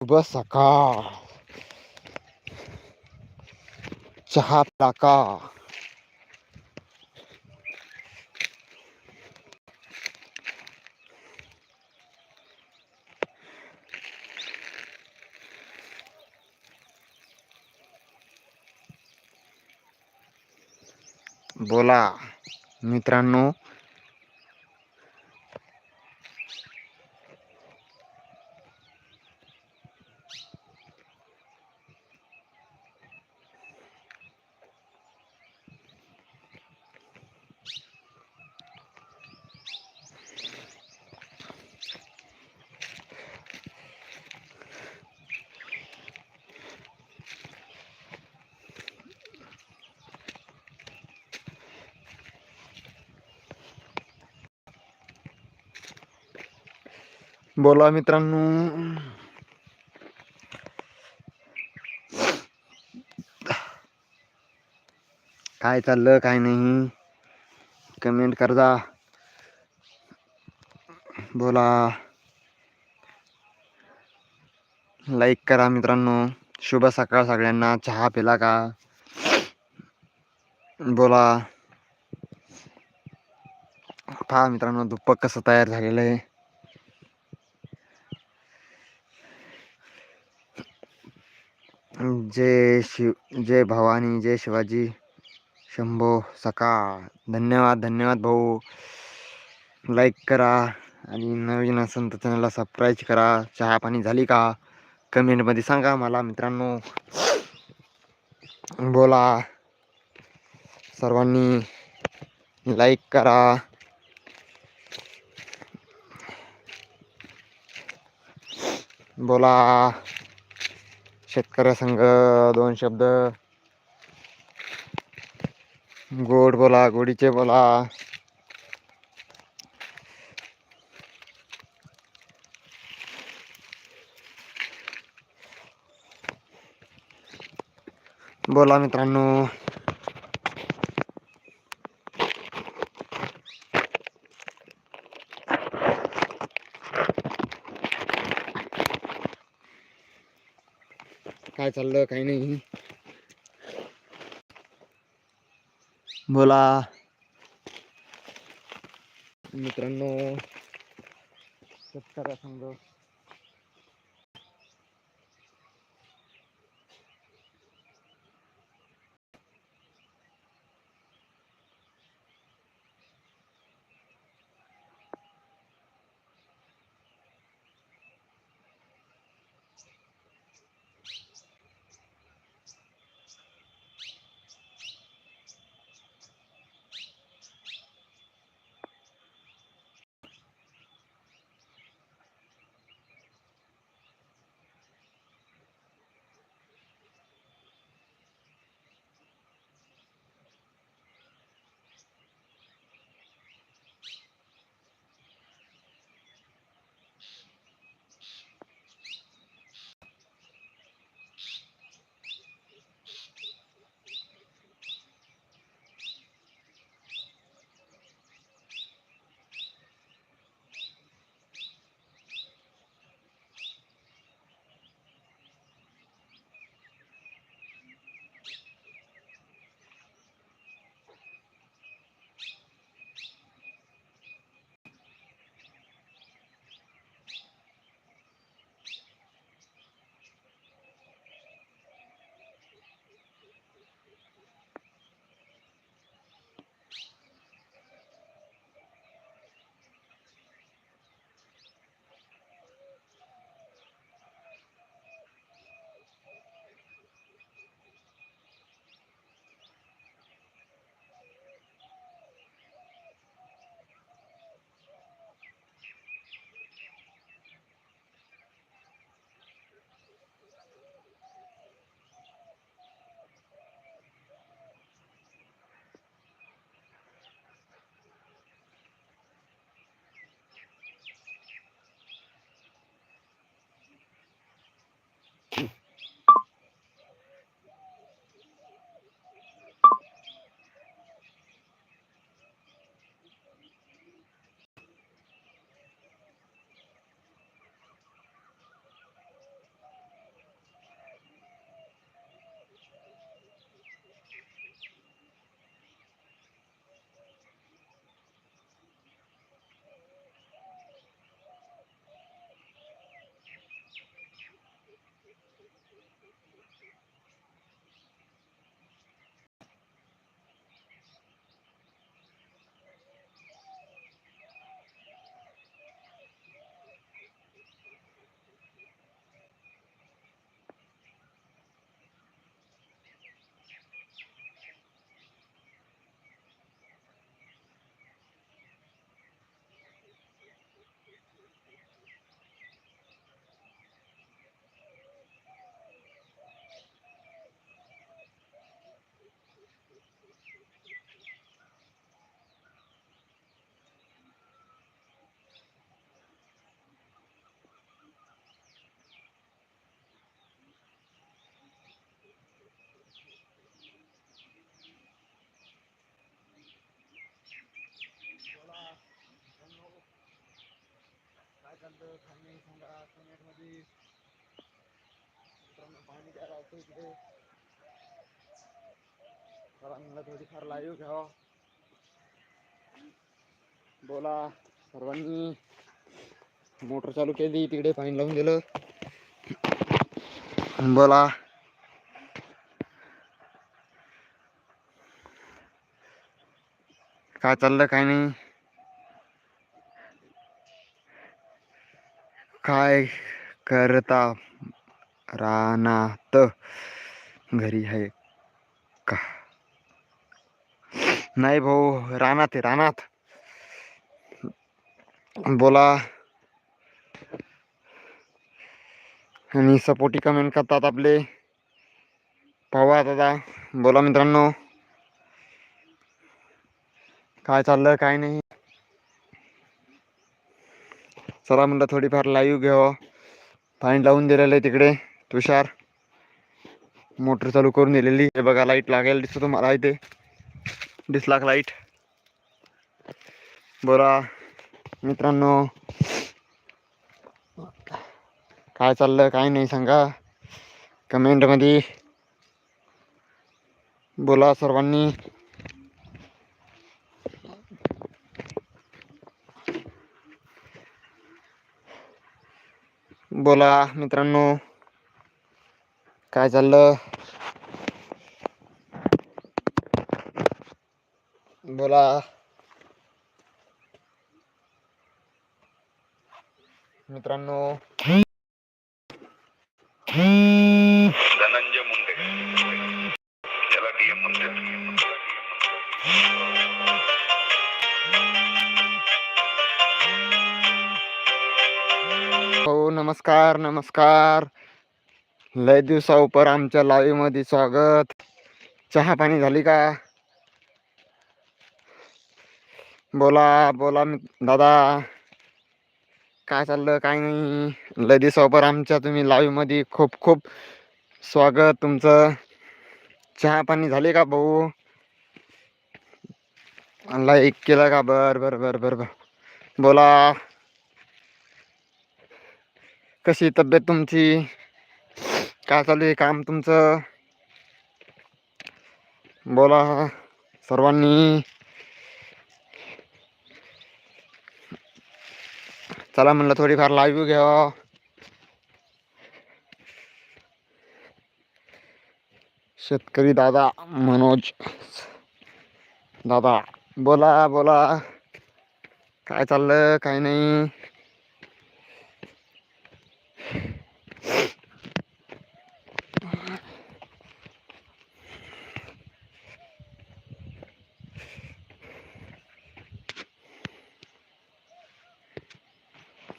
बस सकाळ चहा टाका. बोला मित्रांनो. बोला मित्रांनो. काय चाललं काय नाही. कमेंट करजा. बोला. लाईक करा मित्रांनो. शुभ सकाळ सगळ्यांना. चहा पिला का? बोला. पहा मित्रांनो दुप्पक कसं तयार झालेलं आहे. जय शिव जय भवानी जय शिवाजी शंभो सकाळ धन्यवाद धन्यवाद भाऊ. लाईक करा आणि नवीन असेल तर चॅनलला सबस्क्राईब करा. चहा पाणी झाली का? कमेंटमध्ये सांगा मला मित्रांनो. बोला. सर्वांनी लाईक करा. बोला. शेतकऱ्यासंग दोन शब्द. गोड बोला गोडीचे बोला. बोला मित्रांनो. काय चाललं काही नाही. बोला. मित्रांनो शेतकऱ्या संघ काय नाही सांगा कमेंटमध्ये मित्रांनो पाणी द्या होतं इकडे. चला थोडीफार लाईव्ह घ्यावा. बोला सर्वांनी. मोटर चालू केली तिकडे पाणी लावून दिलं. बोला. काय चाललं काय नाही? काय करता रानात? घरी आहे का? नाही भाऊ रानात आहे रानात. बोला. आणि सपोर्टी कमेंट करतात आपले. पाहूया दादा. बोला मित्रांनो. काय चाललं काय नाही? चला म्हणलं थोडीफार लाईव्ह घ्यावं पाणी लावून दिलेलं आहे तिकडे तुषार. मोटर चालू करून दिलेली. हे बघा लाइट लागेल दिसतो तुम्हाला इथे. दिसला लाइट बोला मित्रांनो. काय चाललं काय नाही सांगा. कमेंटमध्ये बोला सर्वांनी. बोला मित्रांनो. काय चाललं? बोला. मित्रांनो. धनंजय मुंडे. नमस्कार नमस्कार. लय दिवसाउपर आमच्या लाईव्हमध्ये स्वागत. चहा पाणी झाली का? बोला बोला मी दादा. काय चाललं काय नाही. लय दिवसावर आमच्या तुम्ही लाईव्हमध्ये खूप खूप स्वागत तुमचं. चहा पाणी झाले का भाऊ? लाईक केलं का? बर बर बर बर बर. बोला. कशी तब्येत तुमची? काय चालू आहे काम तुमचं? बोला सर्वांनी. चला म्हणलं थोडीफार लाईव्ह घ्या शेतकरी दादा मनोज. दादा बोला बोला. काय चाललं? काय नाही.